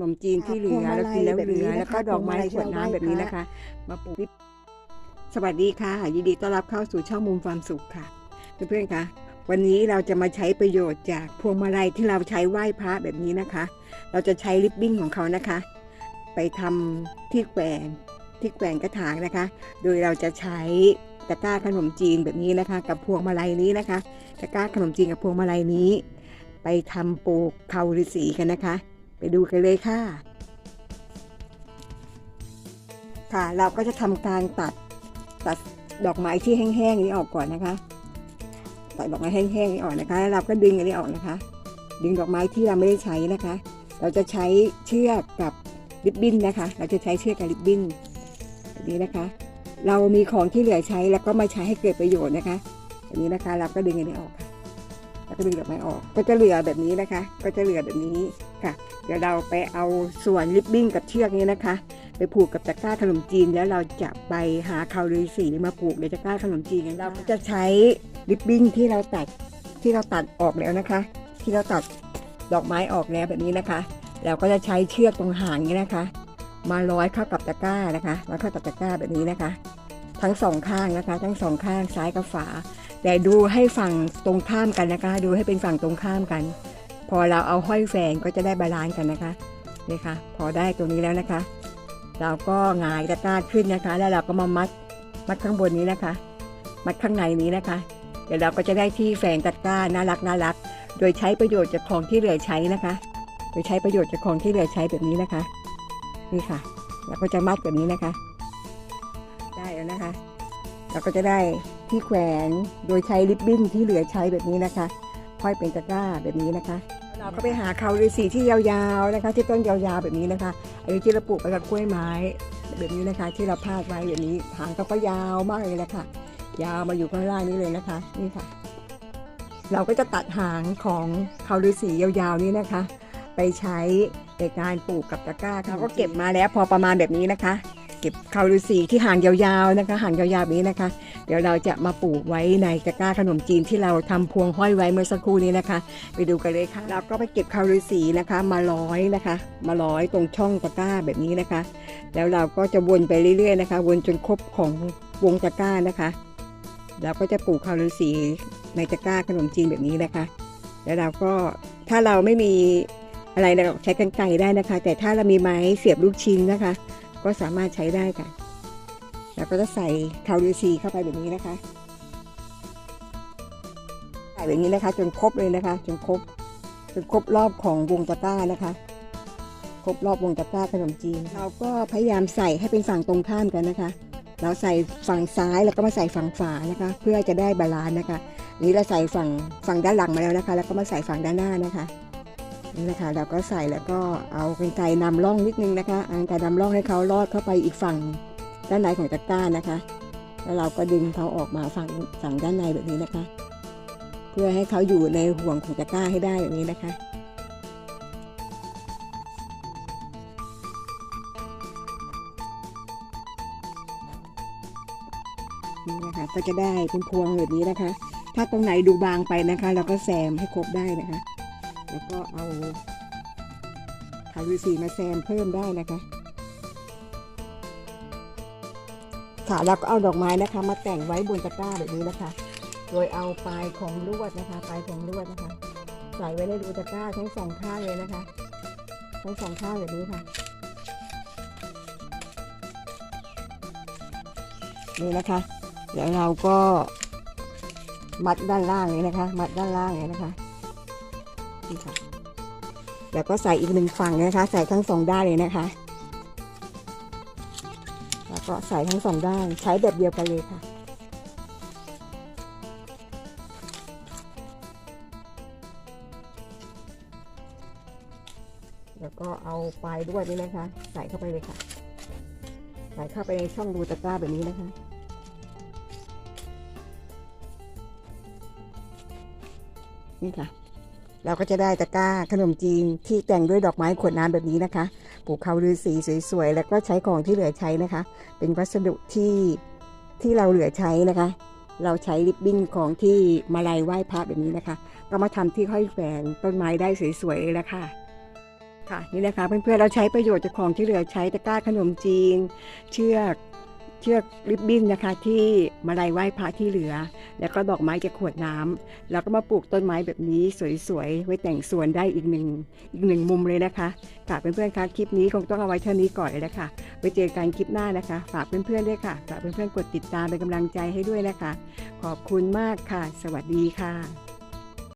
ขนมจีนที่เหลือพวงมาลัยแล้วกินแล้วแบบเหลืนี้อนะคะแล้วก็ดอกไม้พวงมาลัยขวดน้ำแบบนี้นะคะ มาปลูกสวัสดีค่ะ ยินดีต้อนรับเข้าสู่ช่องมุมความสุขค่ะ เพื่อนๆคะวันนี้เราจะมาใช้ประโยชน์จากพวงมาลัยที่เราใช้ไหว้พระแบบนี้นะคะ เราจะใช้ริบบิ้นของเขานะคะ ไปทำที่แขวนที่แขวนกระถางนะคะ โดยเราจะใช้ตะกร้าขนมจีนแบบนี้นะคะ กับพวงมาลัยนี้นะคะตะกร้าขนมจีนกับพวงมาลัยนี้ ไปทำปลูกเขาฤาษีกันนะคะ ไปดูกันเลยค่ะ ค่ะเราก็จะทำการตัดตัดดอกไม้ที่แห้งๆนี้ออกก่อนนะคะตัดดอกไม้แห้งๆนี้ออกนะคะแล้วเราก็ดึงอันนี้ออกนะคะ ดึงดอกไม้ที่เราไม่ได้ใช้นะคะ เราจะใช้เชือกกับริบบิ้นนะคะ เราจะใช้เชือกกับริบบิ้นแบบนี้นะคะ เรามีของที่เหลือใช้แล้วก็มาใช้ให้เกิดประโยชน์นะคะแบบนี้นะคะเราก็ดึงอันนี้ออกค่ะแล้วก็ดึงดอกไม้ออก ก็จะเหลือแบบนี้นะคะ ก็จะเหลือแบบนี้ ค่ะ เดี๋ยวเราไปเอาส่วนริบบิ้นกับเชือกนี้นะคะ ไปผูกกับตะกร้าขนมจีนแล้วเราจะไปหาคาวฤาษีมาผูกในตะกร้าขนมจีนกันเราก็จะใช้ริบบิ้นที่เราตัดที่เราตัดออกแล้วนะคะ ที่เราตัดดอกไม้ออกแล้วแบบนี้นะคะเราก็จะใช้เชือกตรงหางนี้นะคะ มาร้อยเข้ากับตะกร้านะคะร้อยเข้ากับตะกร้าแบบนี้นะคะ ทั้งสองข้างนะคะ ทั้งสองข้างซ้ายกับฝาแต่ดูให้ฝั่งตรงข้ามกันนะคะ ดูให้เป็นฝั่งตรงข้ามกัน พอเราเอาห้อยแฝงก็จะได้บาลานซ์กันนะคะนี่ค่ะพอได้ตรงนี้แล้วนะคะ เราก็งายตะกร้าขึ้นนะคะ แล้วเราก็มามัดมัดข้างบนนี้นะคะ มัดข้างในนี้นะคะ เดี๋ยวเราก็จะได้ที่แฝงตะกร้าน่ารักน่ารัก โดยใช้ประโยชน์จากของที่เหลือใช้นะคะ โดยใช้ประโยชน์จากของที่เหลือใช้แบบนี้นะคะ นี่ค่ะ เราก็จะมัดแบบนี้นะคะ ได้แล้วนะคะ เราก็จะได้ที่แขวนโดยใช้ริบบิ้นที่เหลือใช้แบบนี้นะคะ ห้อยเป็นตะกร้าแบบนี้นะคะ เราก็ไปหาเขาฤาษีที่ยาวๆนะคะ ที่ต้นยาวๆแบบนี้นะคะอันนี้ที่เราปลูกไปกับกล้วยไม้แบบนี้นะคะ ที่เราพาดไว้แบบนี้หางเขาก็ยาวมากเลยนะคะยาวมาอยู่ข้างล่างนี้เลยนะคะนี่ค่ะ เราก็จะตัดหางของเขาฤาษียาวๆนี้นะคะ ไปใช้ในการปลูกกับตะกร้าเราก็เก็บมาแล้วพอประมาณแบบนี้นะคะ เก็บเขาฤาษีที่ห่างยาวๆนะคะห่างยาวๆแบบนี้นะคะ เดี๋ยวเราจะมาปลูกไว้ในตะกร้าขนมจีนที่เราทำพวงห้อยไว้เมื่อสักครู่นี้นะคะ ไปดูกันเลยค่ะเราก็ไปเก็บคาวฤาษีนะคะ มาร้อยนะคะ มาร้อยตรงช่องตะกร้าแบบนี้นะคะ แล้วเราก็จะวนไปเรื่อยๆนะคะ วนจนครบของวงตะกร้านะคะเราก็จะปลูกคาวฤาษีในตะกร้าขนมจีนแบบนี้นะคะ แล้วเราก็ถ้าเราไม่มีอะไรเราใช้กันไกรได้นะคะ แต่ถ้าเรามีไม้เสียบลูกชิ้นนะคะ ก็สามารถใช้ได้ค่ะ แล้วก็จะใส่คาวฤาษีเข้าไปแบบนี้นะคะ ใส่แบบนี้นะคะ จนครบเลยนะคะ จนครบ จนครบรอบของวงตะกร้านะคะ ครบรอบวงตะกร้าขนมจีน เราก็พยายามใส่ให้เป็นฝั่งตรงข้ามกันนะคะ เราใส่ฝั่งซ้ายแล้วก็มาใส่ฝั่งขวานะคะ เพื่อจะได้บาลานซ์นะคะ นี่เราใส่ฝั่งฝั่งด้านหลังมาแล้วนะคะ แล้วก็มาใส่ฝั่งด้านหน้านะคะ นี่นะคะเราก็ใส่แล้วก็เอากรรไกรนำร่องนิดนึงนะคะเอากรรไกรนำร่องให้เขาลอดเข้าไปอีกฝั่งด้านในของตะกร้านะคะ แล้วเราก็ดึงเขาออกมาฝั่งฝั่งด้านในแบบนี้นะคะ เพื่อให้เขาอยู่ในห่วงของตะกร้าให้ได้แบบนี้นะคะนี่นะคะก็จะได้เป็นพวงแบบนี้นะคะ ถ้าตรงไหนดูบางไปนะคะ เราก็แซมให้ครบได้นะคะ แล้วก็เอาคารูสีมาแซมเพิ่มได้นะคะ ค่ะแล้วก็เอาดอกไม้นะคะ มาแต่งไว้บนตะกร้าแบบนี้นะคะ โดยเอาปลายของลวดนะคะปลายของลวดนะคะ ใส่ไว้ในรูตะกร้าทั้งสองข้างเลยนะคะทั้งสองข้างแบบนี้ค่ะนี่นะคะ เดี๋ยวเราก็มัดด้านล่างนี้นะคะ มัดด้านล่างนี้นะคะ นี่ค่ะ แล้วก็ใส่อีกหนึ่งฝั่งนะคะ ใส่ทั้งสองด้านเลยนะคะ แล้วก็ใส่ทั้งสองด้านใช้แบบเดียวกันเลยค่ะแล้วก็เอาปลายด้วยนี่นะคะ ใส่เข้าไปเลยค่ะ ใส่เข้าไปในช่องรูตะกร้าแบบนี้นะคะ นี่ค่ะ เราก็จะได้ตะกร้าขนมจีนที่แต่งด้วยดอกไม้ขวดน้ำแบบนี้นะคะปลูกเขาฤาษีสวยๆแล้วก็ใช้ของที่เหลือใช้นะคะ เป็นวัสดุที่ที่เราเหลือใช้นะคะ เราใช้ริบบิ้นของที่มาลัยไหว้พระแบบนี้นะคะ ก็มาทำที่ห้อยแฝงต้นไม้ได้สวยๆเลยละค่ะค่ะนี่นะคะเพื่อนๆเราใช้ประโยชน์จากของที่เหลือใช้ตะกร้าขนมจีน เชือกเชือกริบบิ้นนะคะ ที่มาลัยไหว้พระที่เหลือ แล้วก็ดอกไม้จากขวดน้ำแล้วก็มาปลูกต้นไม้แบบนี้สวยๆ ไว้แต่งสวนได้อีกหนึ่งอีกหนึ่งมุมเลยนะคะฝากเพื่อนๆคะคลิปนี้คงต้องเอาไว้เท่านี้ก่อนเลยนะคะไปเจอกันคลิปหน้านะคะฝากเพื่อนๆด้วยค่ะฝากเพื่อนๆกดติดตามเป็นกำลังใจให้ด้วยนะคะ ขอบคุณมากค่ะ สวัสดีค่ะ